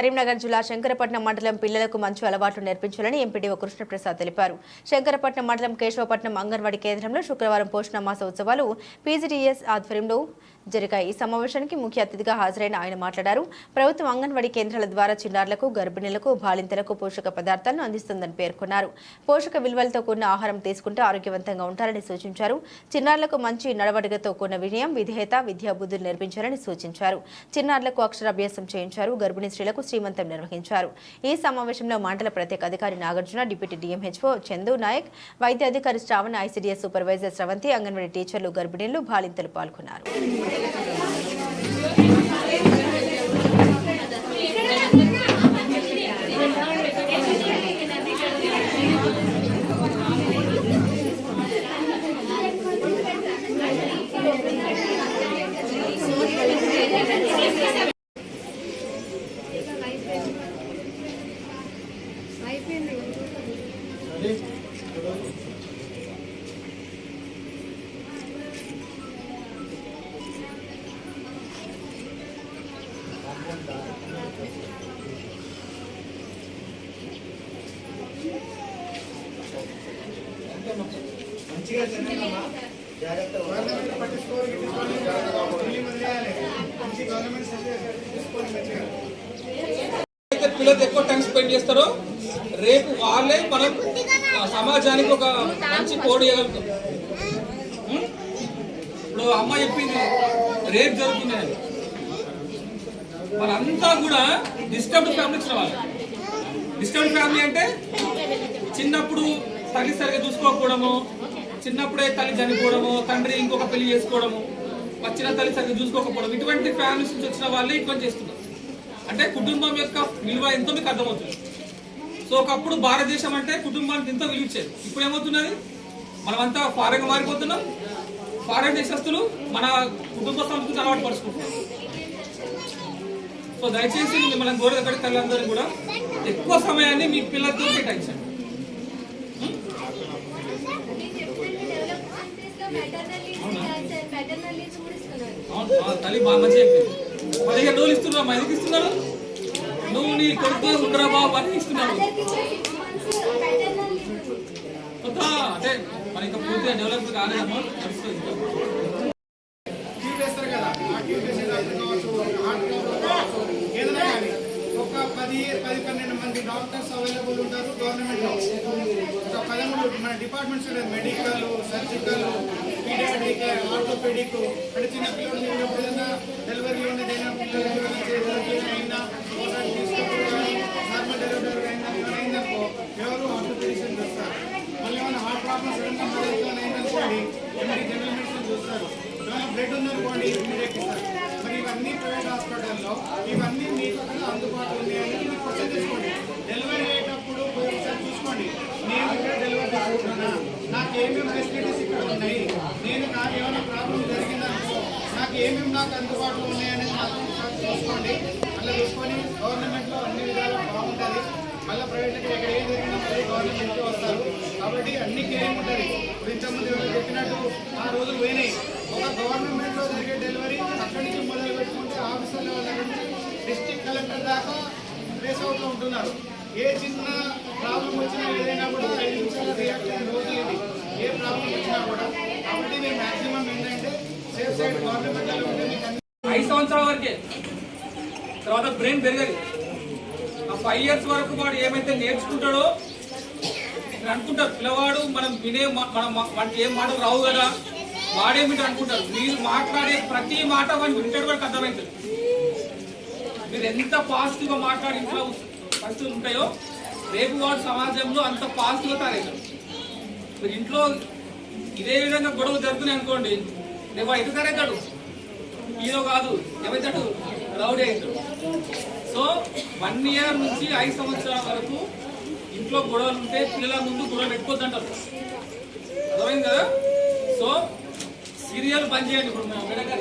కరీంనగర్ జిల్లా శంకరపట్నం మండలం పిల్లలకు మంచి అలవాట్లు నేర్పించాలని ఎంపీడీఓ కృష్ణప్రసాద్ తెలిపారు. శంకరపట్నం మండలం కేశవపట్నం అంగన్వాడీ కేంద్రంలో శుక్రవారం పోషణ మాస ఉత్సవాలు పీజీడీఎస్ ఆధ్వర్యంలో జరిగాయి. ఈ సమావేశానికి ముఖ్య అతిథిగా హాజరైన ఆయన మాట్లాడారు. ప్రభుత్వం అంగన్వాడీ కేంద్రాల ద్వారా చిన్నారులకు గర్భిణీలకు బాలింతలకు పోషక పదార్థాలను అందిస్తుందని పేర్కొన్నారు. పోషక విలువలతో కూడిన ఆహారం తీసుకుంటే ఆరోగ్యవంతంగా ఉంటారని సూచించారు. చిన్నారులకు మంచి నడవడికతో కూడిన వినయం విధేయత విద్యాబుద్ధులు నేర్పించాలని సూచించారు. చిన్నారులకు అక్షరాభ్యాసం చేయించారు. గర్భిణీ స్త్రీలకు శ్రీమంతం నిర్వహించారు. ఈ సమావేశంలో మండల ప్రత్యేక అధికారి నాగార్జున డిప్యూటీ డిఎంహెచ్ఓ చందు నాయక్ వైద్య అధికారి శ్రావణ్ ఐసీడీఎస్ సూపర్వైజర్ స్రవంతి అంగన్వాడీ టీచర్లు గర్భిణీలు బాలింతలు పాల్గొన్నారు. అయితే పిల్లలు ఎక్కువ టైం స్పెండ్ చేస్తారో రేపు వాళ్ళే మనం సమాజానికి ఒక మంచి కోడ్ ఇప్పుడు అమ్మ చెప్పింది రేపు జరుగుతుంది మనంతా కూడా డిస్టర్బ్డ్ ఫ్యామిలీ ఇచ్చిన వాళ్ళు డిస్టర్బ్డ్ ఫ్యామిలీ అంటే చిన్నప్పుడు తల్లి సరిగ్గా చూసుకోకపోవడము చిన్నప్పుడే తల్లి చనిపోవడము తండ్రి ఇంకొక పెళ్ళి చేసుకోవడము వచ్చిన తల్లి సరిగ్గా చూసుకోకపోవడం ఇటువంటి ఫ్యామిలీస్ నుంచి వచ్చిన వాళ్ళే ఇటువంటి చేస్తున్నారు. అంటే కుటుంబం యొక్క విలువ ఎంతో మీకు అర్థమవుతుంది. సో ఒకప్పుడు భారతదేశం అంటే కుటుంబానికి ఎంతో విలువ ఇచ్చేది. ఇప్పుడు ఏమవుతున్నది? మనమంతా ఫారెన్ మారిపోతున్నాం. ఫారెన్ దేశస్తులు మన కుటుంబ సంస్కృతి అలవాటు పరుచుకుంటున్నాం సో దయచేసి మిమ్మల్ని గోడగడి తల్లందరూ కూడా ఎక్కువ సమయాన్ని మీ పిల్లలతో కేటాయించండి. తల్లి బాగా మంచిగా చెప్పింది. పదిహేను రోజులు ఇస్తున్నారు ఎందుకు ఇస్తున్నారు? నువ్వు నీ కొడుకు ఉండరా బాబు? అని ఇస్తున్నాడు కొత్త అంటే మన ఇంకా పూర్తిగా డెవలప్ కాలేదమ్మా పది పది పన్నెండు మంది డాక్టర్స్ అవైలబుల్ ఉంటారు గవర్నమెంట్లో. ఒక పదమూడు మన departments medical surgical paediatric orthopaedic అంటే చిన్న పిల్లలు ఉన్నప్పుడు ఏదైనా డెలివరీ ఉన్నది అయినా పిల్లలు ఏదైనా చేసేది అయినా ఒకసారి తీసుకున్నప్పుడు కానీ నార్మల్ డెలివరీ అయినా ఏమైనా అయిందనుకో ఎవరు ఆర్థోపెడిషన్ చూస్తారు మళ్ళీ ఏమైనా హార్ట్ ప్రాబ్లమ్స్ ఏదైనా చూడండి అయిందనుకోండి జనరల్ మెడిసిన్ చూస్తారు? బ్లడ్ ఉందనుకోండి ఇమీడియట్ ఇస్తారు? మరి ఇవన్నీ ప్రైవేట్ హాస్పిటల్లో ఇవన్నీ మీకు అక్కడ అందుబాటులో ఉన్నాయని మీరు క్వశ్చన్ తీసుకోండి డెలివరీ అయ్యేటప్పుడు ఒకసారి చూసుకోండి. నేను ఇక్కడ డెలివరీ చేసుకుంటున్నా నాకు ఏమేమి ఫెసిలిటీస్ ఇక్కడ ఉన్నాయి? నేను నాకు ఏమైనా ప్రాబ్లం జరిగిందా? నాకు ఏమేమి నాకు అందుబాటులో ఉన్నాయనేది మాత్రం ఒకసారి చూసుకోండి. అలా చూసుకొని గవర్నమెంట్లో అన్ని విధాలు బాగుంటుంది. మళ్ళీ ప్రైవేట్ ఇక్కడ ఏం జరిగినా మళ్ళీ గవర్నమెంట్కి వస్తారు. కాబట్టి అన్ని క్లెయిమ్ ఉంటుంది. ఇంతకుముందు ఎవరు చెప్పినట్టు ఆ రోజులు పోయినాయి. ఒక గవర్నమెంట్లో జరిగే డెలివరీ అక్కడి నుంచి మొదలు పెట్టుకుంటే ఆఫీసర్ లెవెల్ దగ్గర నుంచి డిస్ట్రిక్ట్ కలెక్టర్ దాకా ట్రేస్ అవుతూ ఉంటున్నారు. ఏ చిన్న ప్రాబ్లం వచ్చినా ఏదైనా కూడా ఐదు నిమిషాలు రియాక్ట్ అయిన రోజు ఇది. ఏ ప్రాబ్లం వచ్చినా కూడా. కాబట్టి మేము మాక్సిమం ఏంటంటే సేఫ్ సైడ్ గవర్నమెంట్లో ఉంటే ఐదు సంవత్సరాల వరకే. తర్వాత బ్రెయిన్ పెరగదు. ఆ ఫైవ్ ఇయర్స్ వరకు వాడు ఏమైతే నేర్చుకుంటాడో మీరు అనుకుంటారు పిల్లవాడు మనం వినే మా- మనం వాడికి ఏం మాటలు రావు కదా? వాడేమిటి అనుకుంటారు? మీరు మాట్లాడే ప్రతి మాట వాడిని వింటాడు వాడికి అర్థమవుతుంది మీరు ఎంత పాజిటివ్గా మాట్లాడి ఇంట్లో పరిస్థితులు ఉంటాయో రేపు వాడు సమాజంలో అంత పాజిటివ్గా తయారవుతాడు. మీరు ఇంట్లో ఇదే విధంగా గొడవలు జరుగుతున్నాయి అనుకోండి రేపు వాడు ఎటు తయారవుతాడు? హీరో కాదు ఏమైతాడు? రౌడీ అవుతాడు. సో వన్ ఇయర్ నుంచి ఐదు సంవత్సరాల వరకు ఇంట్లో గొడవలు ఉంటే పిల్లల ముందు గొడవ పెట్టుకోవద్దు అంటారు అర్థమైంది? కదా సో సీరియల్ బంద్ చేయండి ఇప్పుడు మేము మేడం గారు